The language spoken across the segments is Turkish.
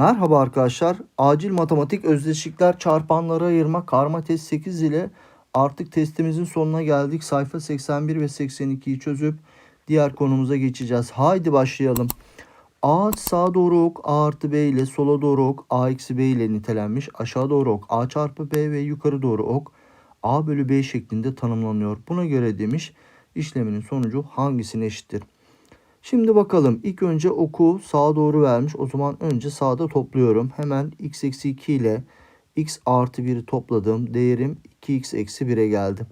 Merhaba arkadaşlar. Acil matematik özdeşlikler çarpanlara ayırma karma test 8 ile artık testimizin sonuna geldik. Sayfa 81 ve 82'yi çözüp diğer konumuza geçeceğiz. Haydi başlayalım. A sağa doğru ok A artı B ile sola doğru ok A eksi B ile nitelenmiş. Aşağı doğru ok A çarpı B ve yukarı doğru ok A bölü B şeklinde tanımlanıyor. Buna göre demiş işleminin sonucu hangisine eşittir? Şimdi bakalım ilk önce oku sağa doğru vermiş. O zaman önce sağda topluyorum. Hemen x eksi 2 ile x artı 1'i topladım. Değerim 2x eksi 1'e geldi.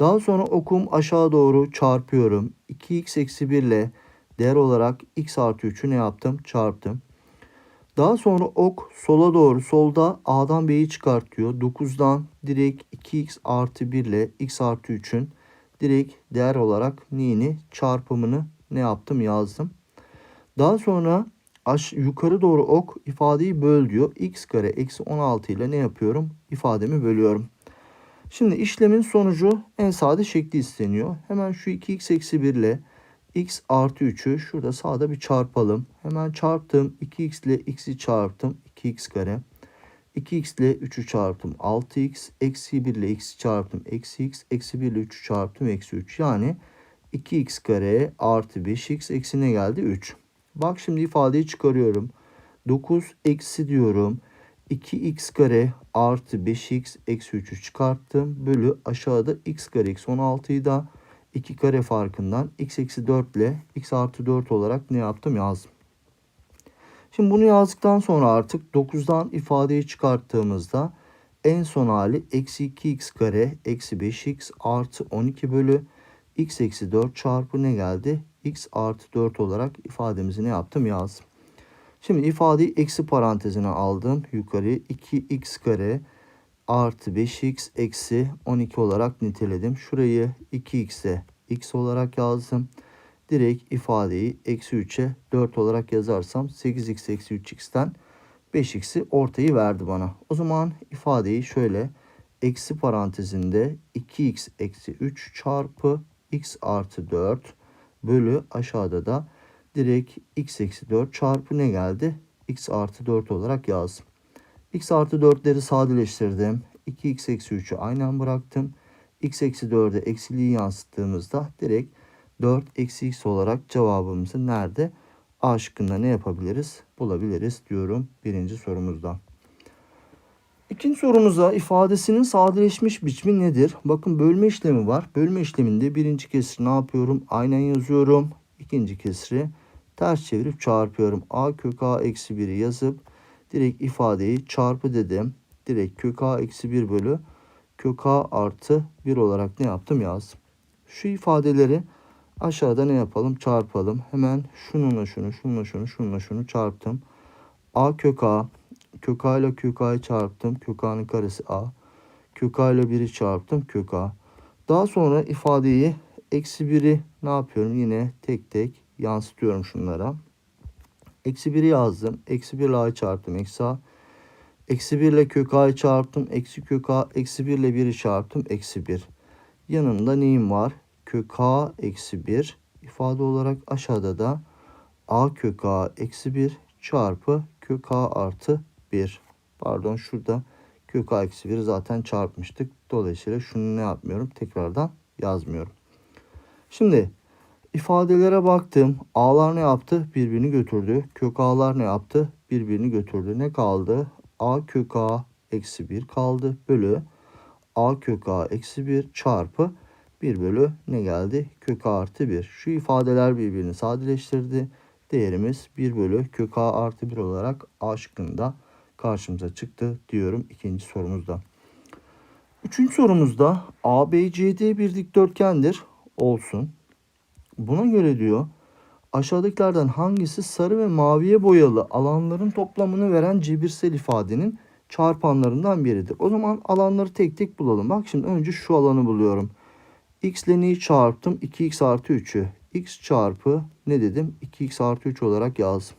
Daha sonra okum aşağı doğru çarpıyorum. 2x eksi 1 ile değer olarak x artı 3'ü ne yaptım? Çarptım. Daha sonra ok sola doğru solda a'dan b'yi çıkartıyor. 9'dan direkt 2x artı 1 ile x artı 3'ün direkt değer olarak neyini çarpımını ne yaptım yazdım. Daha sonra aş yukarı doğru ok ifadeyi böl diyor. x kare eksi 16 ile ne yapıyorum? İfademi bölüyorum. Şimdi işlemin sonucu en sade şekli isteniyor. Hemen şu 2x eksi 1 ile x artı 3'ü şurada sağda bir çarpalım. Hemen çarptım. 2x ile x'i çarptım. 2x kare. 2x ile 3'ü çarptım. 6x eksi 1 ile x'i çarptım. Eksi x eksi 1 ile 3'ü çarptım. Eksi 3 yani 2x kare artı 5x eksi ne geldi? 3. Bak şimdi ifadeyi çıkarıyorum. 9 eksi diyorum. 2x kare artı 5x eksi 3'ü çıkarttım. Bölü aşağıda x kare eksi 16'yı da 2 kare farkından x eksi 4 ile x artı 4 olarak ne yaptım yazdım. Şimdi bunu yazdıktan sonra artık 9'dan ifadeyi çıkarttığımızda en son hali eksi 2x kare eksi 5x artı 12 bölü x eksi 4 çarpı ne geldi? x artı 4 olarak ifademizi ne yaptım yazdım. Şimdi ifadeyi eksi parantezine aldım. Yukarı 2x kare artı 5x eksi 12 olarak niteledim. Şurayı 2x'e x olarak yazdım. Direkt ifadeyi eksi 3'e 4 olarak yazarsam 8x eksi 3x'ten 5x'i ortayı verdi bana. O zaman ifadeyi şöyle eksi parantezinde 2x eksi 3 çarpı x artı 4 bölü aşağıda da direkt x eksi 4 çarpı ne geldi? x artı 4 olarak yazdım. x artı 4'leri sadeleştirdim. 2x eksi 3'ü aynen bıraktım. x eksi 4'e eksiliği yansıttığımızda direkt 4 eksi x olarak cevabımızı nerede? A şıkkında ne yapabiliriz? Bulabiliriz diyorum birinci sorumuzda. İkinci sorumuza ifadesinin sadeleşmiş biçimi nedir? Bakın bölme işlemi var. Bölme işleminde birinci kesri ne yapıyorum? Aynen yazıyorum. İkinci kesri ters çevirip çarpıyorum. A kök A eksi 1'i yazıp direkt ifadeyi çarpı dedim. Direkt kök A eksi 1 bölü kök A artı 1 olarak ne yaptım yazdım. Şu ifadeleri aşağıda ne yapalım? Çarpalım. Hemen şununla şunu, şununla şunu, şununla şunu çarptım. A kök A kök A ile kök A'yı çarptım. Kök A'nın karesi A. Kök A ile 1'i çarptım. Kök A. Daha sonra ifadeyi eksi 1'i ne yapıyorum? Yine tek tek yansıtıyorum şunlara. Eksi 1'i yazdım. Eksi 1 ile A'yı çarptım. Eksi A. Eksi 1 ile kök A'yı çarptım. Eksi kök A. Eksi 1 ile 1'i çarptım. Eksi 1. Yanında neyim var? Kök A eksi 1. ifade olarak aşağıda da A kök A eksi 1 çarpı kök A artı 1. Pardon şurada kök a eksi 1 zaten çarpmıştık. Dolayısıyla şunu ne yapmıyorum? Tekrardan yazmıyorum. Şimdi ifadelere baktım. A'lar ne yaptı? Birbirini götürdü. Kök A'lar ne yaptı? Birbirini götürdü. Ne kaldı? A kök A eksi 1 kaldı. Bölü A kök A eksi 1 çarpı 1 bölü ne geldi? Kök A artı 1. Şu ifadeler birbirini sadeleştirdi. Değerimiz 1 bölü kök A artı 1 olarak A şıkkında karşımıza çıktı diyorum ikinci sorumuzda. Üçüncü sorumuzda ABCD bir dikdörtgendir olsun. Buna göre diyor aşağıdakilerden hangisi sarı ve maviye boyalı alanların toplamını veren cebirsel ifadenin çarpanlarından biridir. O zaman alanları tek tek bulalım. Bak şimdi önce şu alanı buluyorum. X ile neyi çarptım? 2x artı 3'ü. X çarpı ne dedim? 2x artı 3 olarak yazdım.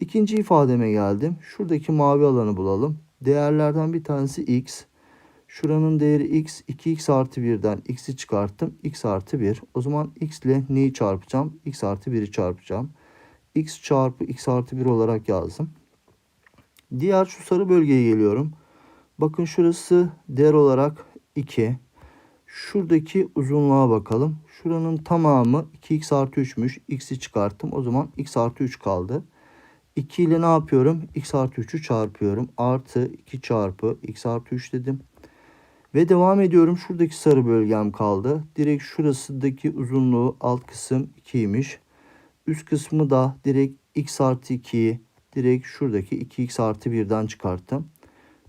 İkinci ifademe geldim. Şuradaki mavi alanı bulalım. Değerlerden bir tanesi x. Şuranın değeri x. 2x artı 1'den x'i çıkarttım. x artı 1. O zaman x ile neyi çarpacağım? x artı 1'i çarpacağım. x çarpı x artı 1 olarak yazdım. Diğer şu sarı bölgeye geliyorum. Bakın şurası değer olarak 2. Şuradaki uzunluğa bakalım. Şuranın tamamı 2x artı 3'müş. X'i çıkarttım. O zaman x artı 3 kaldı. 2 ile ne yapıyorum? x artı 3'ü çarpıyorum. Artı 2 çarpı x artı 3 dedim. Ve devam ediyorum. Şuradaki sarı bölgem kaldı. Direkt şurasındaki uzunluğu alt kısım 2'ymiş. Üst kısmı da direkt x artı 2'yi direkt şuradaki 2x artı 1'den çıkarttım.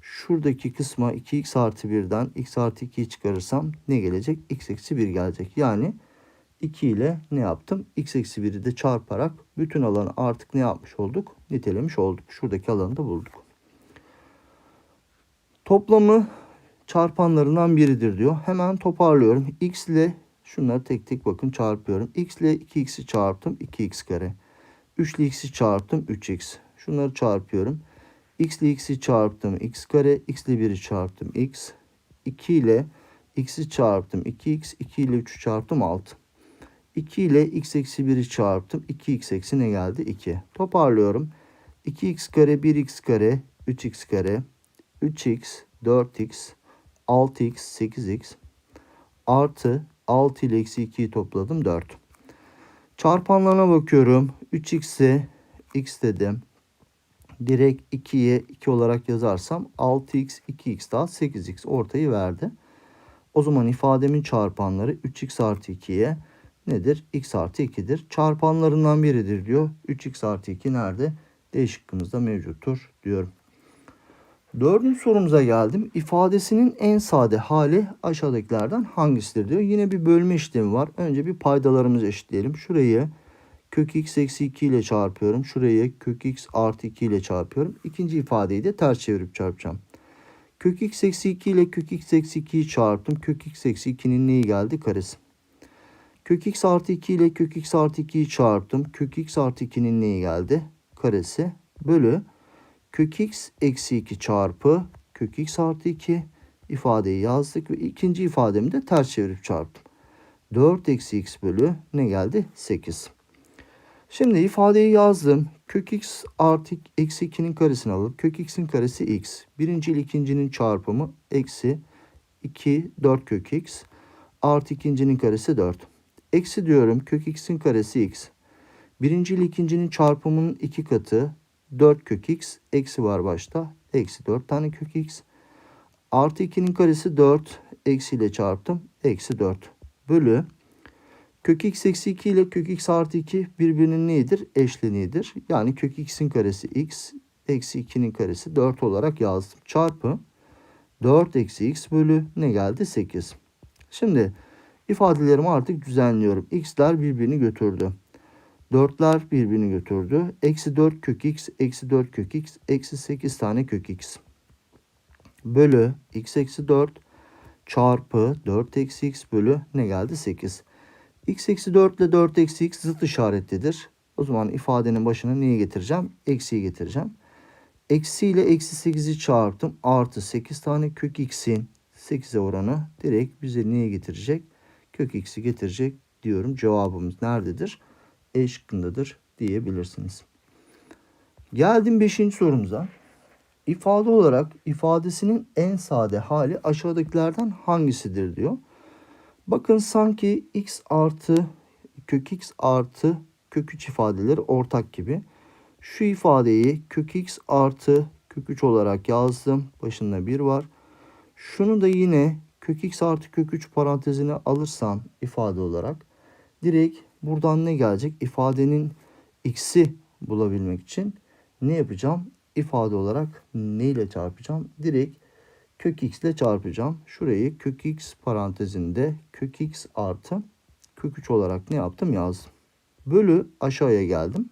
Şuradaki kısma 2x artı 1'den x artı 2'yi çıkarırsam ne gelecek? x eksi 1 gelecek. Yani 2 ile ne yaptım? x eksi 1'i de çarparak bütün alanı artık ne yapmış olduk? Nitelemiş olduk. Şuradaki alanı da bulduk. Toplamı çarpanlarından biridir diyor. Hemen toparlıyorum. x ile şunları tek tek bakın çarpıyorum. x ile 2x'i çarptım 2x kare. 3 ile x'i çarptım 3x. Şunları çarpıyorum. x ile x'i çarptım x kare. x ile 1'i çarptım x. 2 ile x'i çarptım 2x. 2 ile 3'ü çarptım 6. 2 ile x eksi 1'i çarptım. 2x eksi ne geldi? 2. Toparlıyorum. 2x kare 1x kare 3x kare 3x 4x 6x 8x artı 6 ile eksi 2'yi topladım 4. Çarpanlarına bakıyorum. 3x'e x dedim. Direkt 2'ye 2 olarak yazarsam 6x 2x daha 8x ortayı verdi. O zaman ifademin çarpanları 3x artı 2'ye nedir? x artı 2'dir. Çarpanlarından biridir diyor. 3x artı 2 nerede? D şıkkımızda mevcuttur diyorum. Dördüncü sorumuza geldim. İfadesinin en sade hali aşağıdakilerden hangisidir diyor. Yine bir bölme işlemi var. Önce bir paydalarımızı eşitleyelim. Şurayı kök x eksi 2 ile çarpıyorum. Şurayı kök x artı 2 ile çarpıyorum. İkinci ifadeyi de ters çevirip çarpacağım. Kök x eksi 2 ile kök x eksi 2'yi çarptım. Kök x eksi 2'nin neyi geldi? Karesi. Kök x artı 2 ile kök x artı 2'yi çarptım. Kök x artı 2'nin neyi geldi? Karesi. Bölü kök x eksi 2 çarpı kök x artı 2 ifadeyi yazdık ve ikinci ifademi de ters çevirip çarptım. 4 eksi x bölü ne geldi? 8. Şimdi ifadeyi yazdım. Kök x artı eksi 2'nin karesini alıp kök x'in karesi x. Birinci ile ikincinin çarpımı eksi 2 4 kök x artı ikincinin karesi 4. Eksi diyorum kök x'in karesi x. Birinci ile ikincinin çarpımının iki katı 4 kök x eksi var başta. Eksi 4 tane kök x. Artı 2'nin karesi 4. Eksi ile çarptım. Eksi 4. Bölü. Kök x eksi 2 ile kök x artı 2 birbirinin neyidir? Eşleniğidir. Yani kök x'in karesi x. Eksi 2'nin karesi 4 olarak yazdım. Çarpı 4 eksi x bölü ne geldi? 8. Şimdi ifadelerimi artık düzenliyorum. x'ler birbirini götürdü. 4'ler birbirini götürdü. Eksi 4 kök x, eksi 4 kök x, eksi 8 tane kök x. Bölü x eksi 4 çarpı 4 eksi x bölü ne geldi? 8. x eksi 4 ile 4 eksi x zıt işaretlidir. O zaman ifadenin başına neyi getireceğim? Eksiyi getireceğim. Eksi ile eksi 8'i çarptım. Artı 8 tane kök x'in 8'e oranı direkt bize niye getirecek? Kök x'i getirecek diyorum. Cevabımız nerededir? E şıkkındadır diyebilirsiniz. Geldim 5. sorumuza. İfade olarak ifadesinin en sade hali aşağıdakilerden hangisidir diyor. Bakın sanki x artı kök x artı kök 3 ifadeleri ortak gibi. Şu ifadeyi kök x artı kök 3 olarak yazdım. Başında 1 var. Şunu da yine kök x artı kök 3 parantezine alırsam ifade olarak direkt buradan ne gelecek? İfadenin x'i bulabilmek için ne yapacağım? İfade olarak ne ile çarpacağım? Direkt kök x ile çarpacağım. Şurayı kök x parantezinde kök x artı kök 3 olarak ne yaptım? Yazdım. Bölü aşağıya geldim.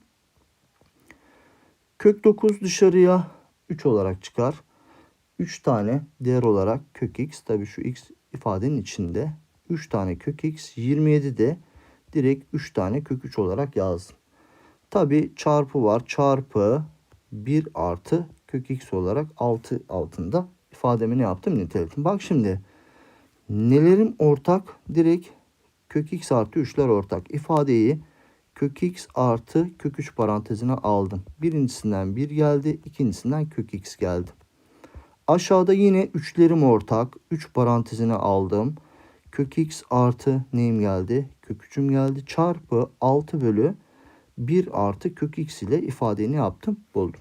Kök 9 dışarıya 3 olarak çıkar. 3 tane değer olarak kök x tabi şu x ifadenin içinde 3 tane kök x 27 de direkt 3 tane kök 3 olarak yazdım. Tabi çarpı var çarpı 1 artı kök x olarak 6 altında ifademi ne yaptım niteledim. Bak şimdi nelerim ortak direkt kök x artı 3'ler ortak ifadeyi kök x artı kök 3 parantezine aldım. Birincisinden 1 geldi. ikincisinden kök x geldi. Aşağıda yine üçlerim ortak. 3 parantezine aldım. Kök x artı neyim geldi? Kök 3'üm geldi. Çarpı 6 bölü 1 artı kök x ile ifadeni yaptım. Buldum.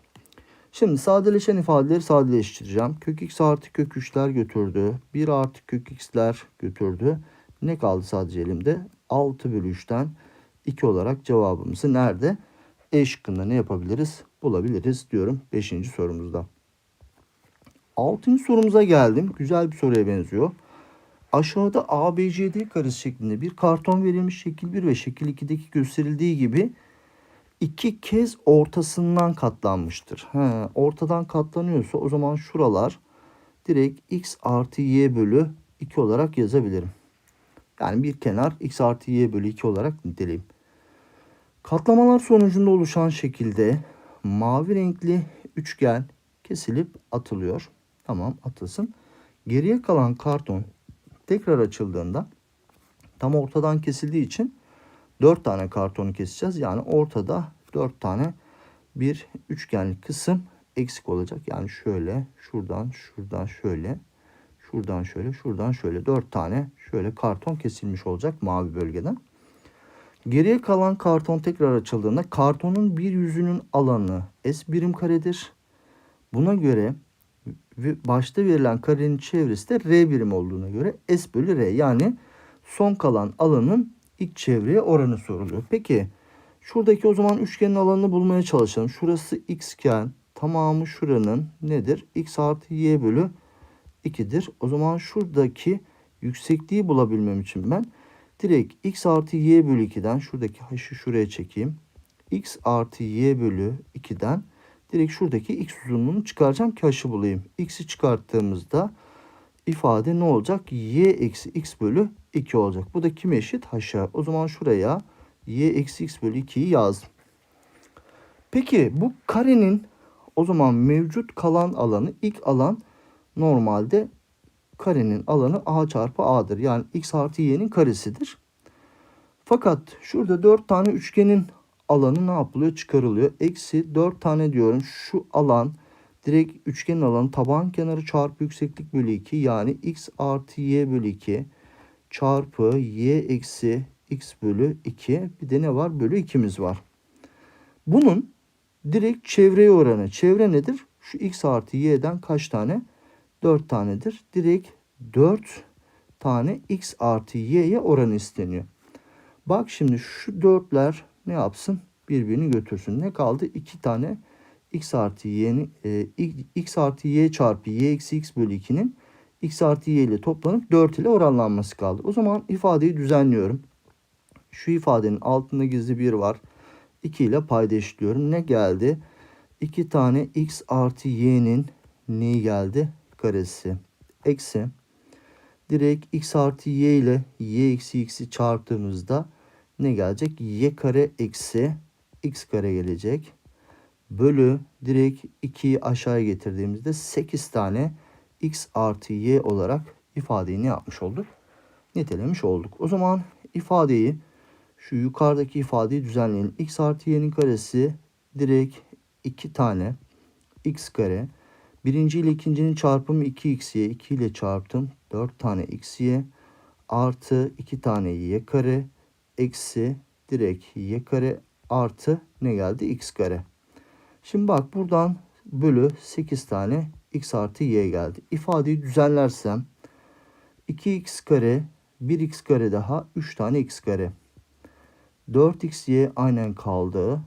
Şimdi sadeleşen ifadeleri sadeleştireceğim. Kök x artı kök 3'ler götürdü. 1 artı kök x'ler götürdü. Ne kaldı sadece elimde? 6 bölü 3'ten 2 olarak cevabımızı nerede? E şıkkında ne yapabiliriz? Bulabiliriz diyorum 5. sorumuzda. 6. sorumuza geldim. Güzel bir soruya benziyor. Aşağıda ABCD karesi şeklinde bir karton verilmiş şekil 1 ve şekil 2'deki gösterildiği gibi iki kez ortasından katlanmıştır. He, ortadan katlanıyorsa o zaman şuralar direkt x artı y bölü 2 olarak yazabilirim. Yani bir kenar x artı y bölü 2 olarak niteleyeyim. Katlamalar sonucunda oluşan şekilde mavi renkli üçgen kesilip atılıyor. Tamam atılsın. Geriye kalan karton tekrar açıldığında tam ortadan kesildiği için 4 tane kartonu keseceğiz. Yani ortada 4 tane bir üçgenlik kısım eksik olacak. Yani şöyle, şuradan, şuradan şöyle, şuradan şöyle, şuradan şöyle 4 tane şöyle karton kesilmiş olacak mavi bölgeden. Geriye kalan karton tekrar açıldığında kartonun bir yüzünün alanı S birim karedir. Buna göre başta verilen karenin çevresi de R birim olduğuna göre S bölü R yani son kalan alanın ilk çevreye oranı soruluyor. Peki şuradaki o zaman üçgenin alanını bulmaya çalışalım. Şurası x iken tamamı şuranın nedir? x artı y bölü 2'dir. O zaman şuradaki yüksekliği bulabilmem için ben direkt x artı y bölü 2'den şuradaki h'ı şuraya çekeyim. x artı y bölü 2'den direkt şuradaki x uzunluğunu çıkaracağım ki h'ı bulayım. x'i çıkarttığımızda ifade ne olacak? y eksi x bölü 2 olacak. Bu da kime eşit? H'a. O zaman şuraya y eksi x bölü 2'yi yazdım. Peki bu karenin o zaman mevcut kalan alanı ilk alan normalde karenin alanı a çarpı a'dır. Yani x artı y'nin karesidir. Fakat şurada 4 tane üçgenin alanı ne yapılıyor? Çıkarılıyor. Eksi 4 tane diyorum. Şu alan direkt üçgenin alanı taban kenarı çarpı yükseklik bölü 2 yani x artı y bölü 2 çarpı y eksi x bölü 2 bir de ne var? Bölü 2'miz var. Bunun direkt çevreye oranı. Çevre nedir? Şu x artı y'den kaç tane? 4 tanedir. Direkt 4 tane x artı y'ye oranı isteniyor. Bak şimdi şu dörtler ne yapsın? Birbirini götürsün. Ne kaldı? 2 tane x artı y'nin e, x artı y çarpı y eksi x bölü 2'nin x artı y ile toplanıp 4 ile oranlanması kaldı. O zaman ifadeyi düzenliyorum. Şu ifadenin altında gizli bir var. 2 ile payda eşitliyorum. Ne geldi? 2 tane x artı y'nin neyi geldi? Karesi. Eksi. Direkt x artı y ile y eksi x'i çarptığımızda ne gelecek? y kare eksi x kare gelecek. Bölü direkt 2'yi aşağıya getirdiğimizde 8 tane x artı y olarak ifadeyi ne yapmış olduk? Nitelemiş olduk. O zaman ifadeyi şu yukarıdaki ifadeyi düzenleyelim. x artı y'nin karesi direkt 2 tane x kare. Birinci ile ikincinin çarpımı 2xy. 2 ile çarptım. 4 tane xy artı 2 tane y kare eksi direkt y kare artı ne geldi? x kare. Şimdi bak buradan bölü 8 tane x artı y geldi. İfadeyi düzenlersem 2x kare 1x kare daha 3 tane x kare. 4xy aynen kaldı.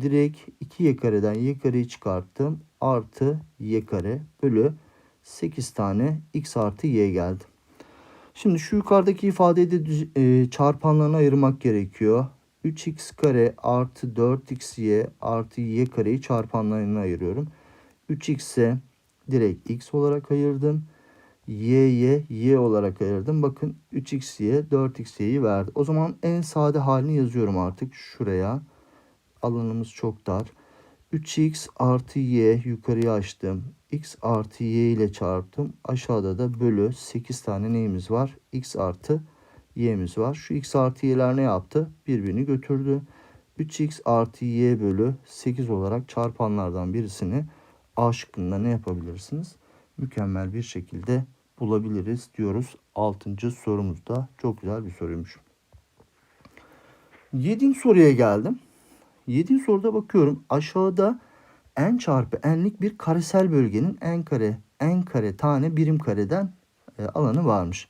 Direkt 2y kareden y kareyi çıkarttım. Artı y kare bölü 8 tane x artı y geldi. Şimdi şu yukarıdaki ifadeyi de e, çarpanlarına ayırmak gerekiyor. 3x kare artı 4xy artı y kareyi çarpanlarına ayırıyorum. 3x'e direkt x olarak ayırdım. y'ye y olarak ayırdım. Bakın 3x'ye 4x'yi verdi. O zaman en sade halini yazıyorum artık şuraya. Alanımız çok dar. 3x artı y yukarıya açtım. X artı y ile çarptım. Aşağıda da bölü 8 tane neyimiz var? x artı y'miz var. Şu x artı y'ler ne yaptı? Birbirini götürdü. 3x artı y bölü 8 olarak çarpanlardan birisini A şıkkında ne yapabilirsiniz? Mükemmel bir şekilde bulabiliriz diyoruz. 6. sorumuzda çok güzel bir soruymuş. 7. soruya geldim. 7. soruda bakıyorum aşağıda n çarpı n'lik bir karesel bölgenin n kare n kare tane birim kareden e, alanı varmış.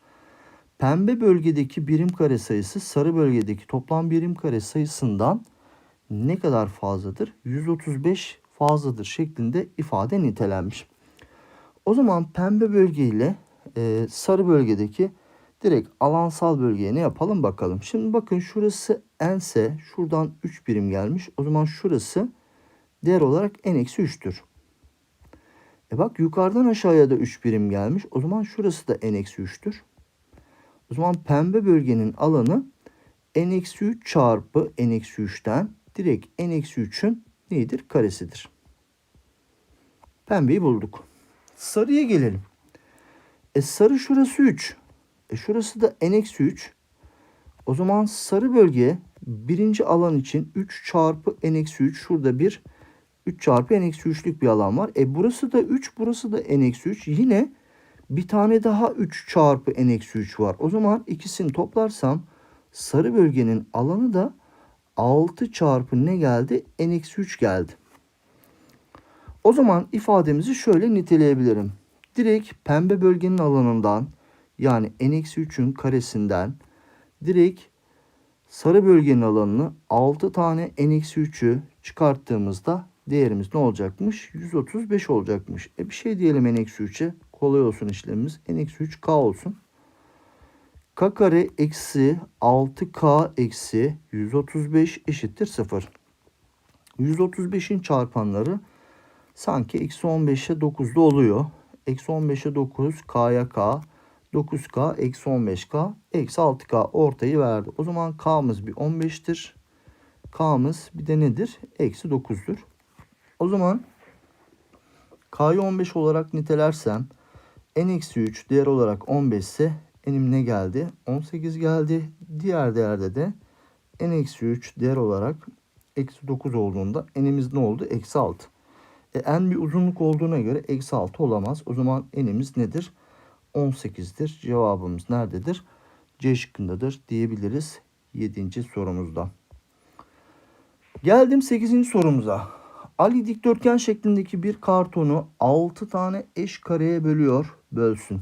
Pembe bölgedeki birim kare sayısı sarı bölgedeki toplam birim kare sayısından ne kadar fazladır? 135 fazladır şeklinde ifade nitelenmiş. O zaman pembe bölge ile e, sarı bölgedeki direkt alansal bölgeye ne yapalım bakalım. Şimdi bakın şurası n ise şuradan 3 birim gelmiş. O zaman şurası değer olarak n-3'tür. E bak yukarıdan aşağıya da 3 birim gelmiş. O zaman şurası da n-3'tür. O zaman pembe bölgenin alanı n-3 çarpı n-3'ten direkt n-3'ün neyidir? Karesidir. Pembeyi bulduk. Sarıya gelelim. E sarı şurası 3. E şurası da n-3. O zaman sarı bölge birinci alan için 3 çarpı n-3 şurada bir 3 çarpı n-3'lük bir alan var. E burası da 3 burası da n-3 yine bir tane daha 3 çarpı n-3 var. O zaman ikisini toplarsam sarı bölgenin alanı da 6 çarpı ne geldi? n-3 geldi. O zaman ifademizi şöyle niteleyebilirim. Direkt pembe bölgenin alanından yani n-3'ün karesinden direkt sarı bölgenin alanını 6 tane n-3'ü çıkarttığımızda değerimiz ne olacakmış? 135 olacakmış. E bir şey diyelim n-3'e. Kolay olsun işlemimiz. n-3 k olsun. k kare eksi 6k eksi 135 eşittir 0. 135'in çarpanları sanki eksi 15'e 9'da oluyor. Eksi 15'e 9 k'ya k 9k eksi 15k eksi 6k ortayı verdi. O zaman k'mız bir 15'tir. K'mız bir de nedir? Eksi 9'dur. O zaman K'yı 15 olarak nitelersem n-3 değer olarak 15 ise n'im ne geldi? 18 geldi. Diğer değerde de n-3 değer olarak eksi 9 olduğunda n'imiz ne oldu? Eksi 6. E, n bir uzunluk olduğuna göre eksi 6 olamaz. O zaman n'imiz nedir? 18'dir. Cevabımız nerededir? C şıkkındadır diyebiliriz 7. sorumuzda. Geldim 8. sorumuza. Ali dikdörtgen şeklindeki bir kartonu 6 tane eş kareye bölüyor, bölsün.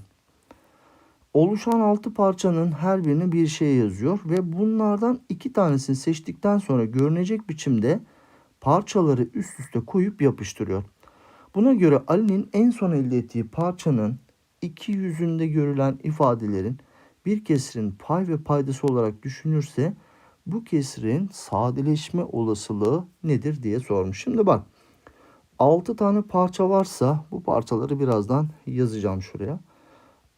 Oluşan 6 parçanın her birine bir şey yazıyor ve bunlardan iki tanesini seçtikten sonra görünecek biçimde parçaları üst üste koyup yapıştırıyor. Buna göre Ali'nin en son elde ettiği parçanın iki yüzünde görülen ifadelerin bir kesirin pay ve paydası olarak düşünürse bu kesirin sadeleşme olasılığı nedir diye sormuş. Şimdi bak 6 tane parça varsa bu parçaları birazdan yazacağım şuraya.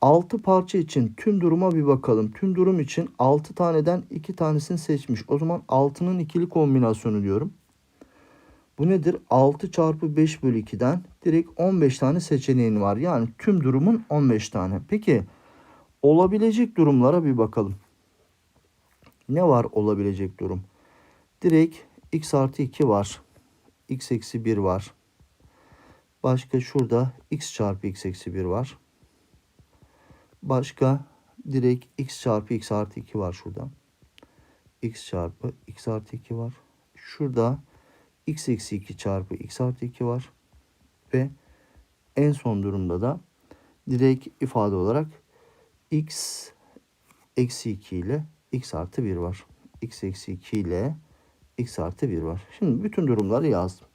6 parça için tüm duruma bir bakalım. Tüm durum için 6 taneden 2 tanesini seçmiş. O zaman 6'nın ikili kombinasyonu diyorum. Bu nedir? 6 çarpı 5 bölü 2'den direkt 15 tane seçeneğin var. Yani tüm durumun 15 tane. Peki olabilecek durumlara bir bakalım. Ne var olabilecek durum? Direkt x artı 2 var. x eksi 1 var. Başka şurada x çarpı x eksi 1 var. Başka direkt x çarpı x artı 2 var şurada. x çarpı x artı 2 var. Şurada x eksi 2 çarpı x artı 2 var. Ve en son durumda da direkt ifade olarak x eksi 2 ile x artı 1 var. x eksi 2 ile x artı 1 var. Şimdi bütün durumları yazdım.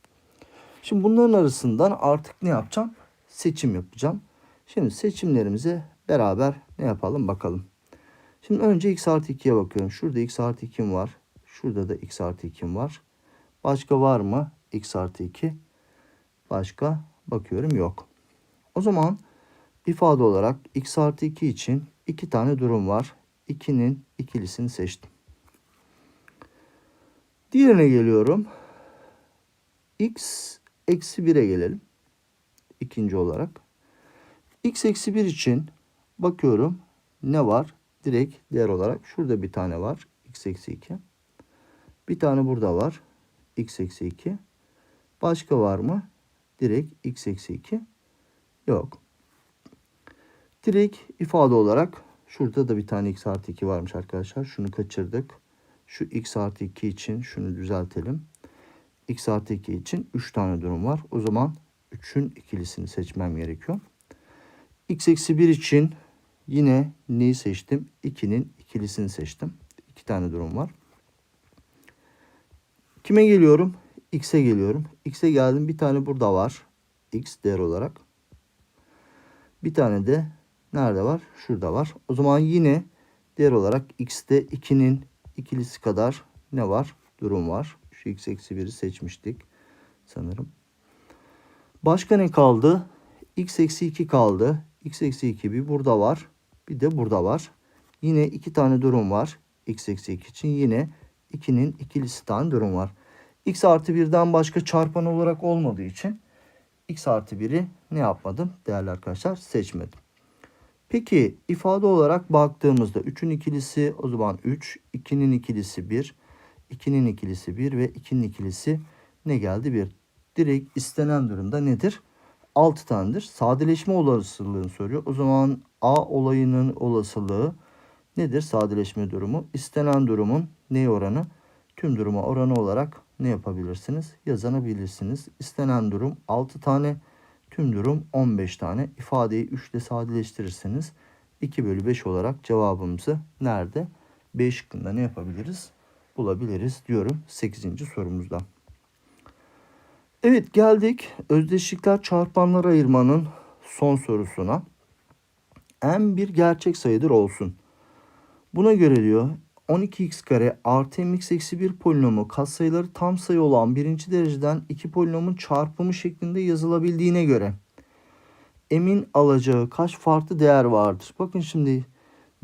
Şimdi bunların arasından artık ne yapacağım? Seçim yapacağım. Şimdi seçimlerimize beraber ne yapalım bakalım. Şimdi önce x artı 2'ye bakıyorum. Şurada x artı 2'm var. Şurada da x artı 2'm var. Başka var mı? x artı 2. Başka bakıyorum yok. O zaman ifade olarak x artı 2 için iki tane durum var. 2'nin ikilisini seçtim. Diğerine geliyorum. x eksi 1'e gelelim. İkinci olarak. x eksi 1 için bakıyorum ne var? Direkt değer olarak şurada bir tane var. x eksi 2. Bir tane burada var. x eksi 2. Başka var mı? Direkt x eksi 2. Yok. Direkt ifade olarak şurada da bir tane x artı 2 varmış arkadaşlar. Şunu kaçırdık. Şu x artı 2 için şunu düzeltelim. x artı 2 için 3 tane durum var. O zaman 3'ün ikilisini seçmem gerekiyor. x eksi 1 için yine neyi seçtim? 2'nin ikilisini seçtim. 2 tane durum var. Kime geliyorum? X'e geliyorum. X'e geldim. Bir tane burada var. X değer olarak. Bir tane de nerede var? Şurada var. O zaman yine değer olarak X'te 2'nin ikilisi kadar ne var? Durum var. Şu X eksi 1'i seçmiştik sanırım. Başka ne kaldı? X eksi 2 kaldı. X eksi 2 bir burada var. Bir de burada var. Yine iki tane durum var. X eksi 2 için yine 2'nin ikilisi tane durum var. X artı 1'den başka çarpan olarak olmadığı için X artı 1'i ne yapmadım değerli arkadaşlar seçmedim. Peki ifade olarak baktığımızda 3'ün ikilisi o zaman 3, 2'nin ikilisi 1, 2'nin ikilisi 1 ve 2'nin ikilisi ne geldi? 1. Direkt istenen durumda nedir? 6 tanedir. Sadeleşme olasılığını soruyor. O zaman A olayının olasılığı nedir? Sadeleşme durumu. İstenen durumun ne oranı? Tüm duruma oranı olarak ne yapabilirsiniz? Yazanabilirsiniz. İstenen durum 6 tane. Tüm durum 15 tane. İfadeyi 3 ile sadeleştirirseniz 2 bölü 5 olarak cevabımızı nerede? B şıkkında ne yapabiliriz? Bulabiliriz diyorum 8. sorumuzda. Evet geldik özdeşlikler çarpanlar ayırmanın son sorusuna. M bir gerçek sayıdır olsun. Buna göre diyor 12x kare artı mx eksi 1 polinomu katsayıları tam sayı olan birinci dereceden iki polinomun çarpımı şeklinde yazılabildiğine göre m'in alacağı kaç farklı değer vardır? Bakın şimdi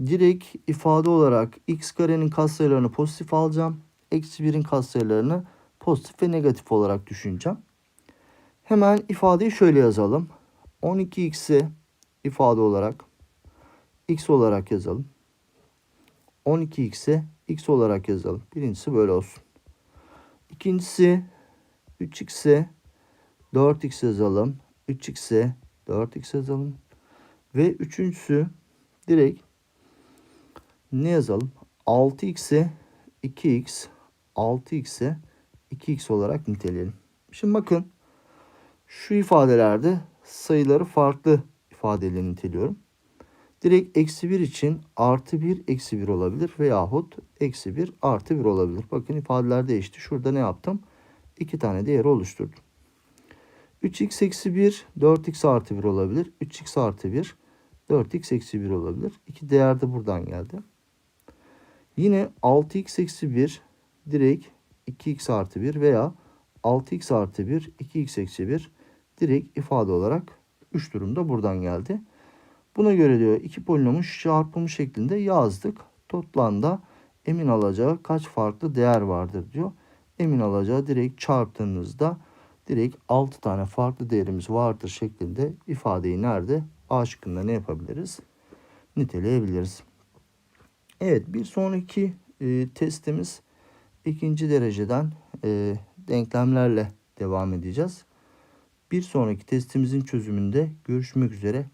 direkt ifade olarak x karenin katsayılarını pozitif alacağım. Eksi 1'in katsayılarını pozitif ve negatif olarak düşüneceğim. Hemen ifadeyi şöyle yazalım. 12x'i ifade olarak x olarak yazalım. 12x'e x olarak yazalım. Birincisi böyle olsun. İkincisi 3x'e 4x yazalım. 3x'e 4x yazalım. Ve üçüncüsü direkt ne yazalım? 6x'e 2x 6x'e 2x olarak niteleyelim. Şimdi bakın şu ifadelerde sayıları farklı ifadeleri niteliyorum. Direkt eksi 1 için artı 1 eksi 1 olabilir veyahut eksi 1 artı 1 olabilir. Bakın ifadeler değişti. Şurada ne yaptım? İki tane değeri oluşturdum. 3x eksi 1 4x artı 1 olabilir. 3x artı 1 4x eksi 1 olabilir. İki değer de buradan geldi. Yine 6x eksi 1 direkt 2x artı 1 veya 6x artı 1 2x eksi 1 direkt ifade olarak 3 durumda buradan geldi. Buna göre diyor iki polinomun çarpımı şeklinde yazdık. Toplamda emin alacağı kaç farklı değer vardır diyor. Emin alacağı direkt çarptığınızda direkt 6 tane farklı değerimiz vardır şeklinde ifadeyi nerede? A şıkkında ne yapabiliriz? Niteleyebiliriz. Evet bir sonraki e, testimiz ikinci dereceden e, denklemlerle devam edeceğiz. Bir sonraki testimizin çözümünde görüşmek üzere.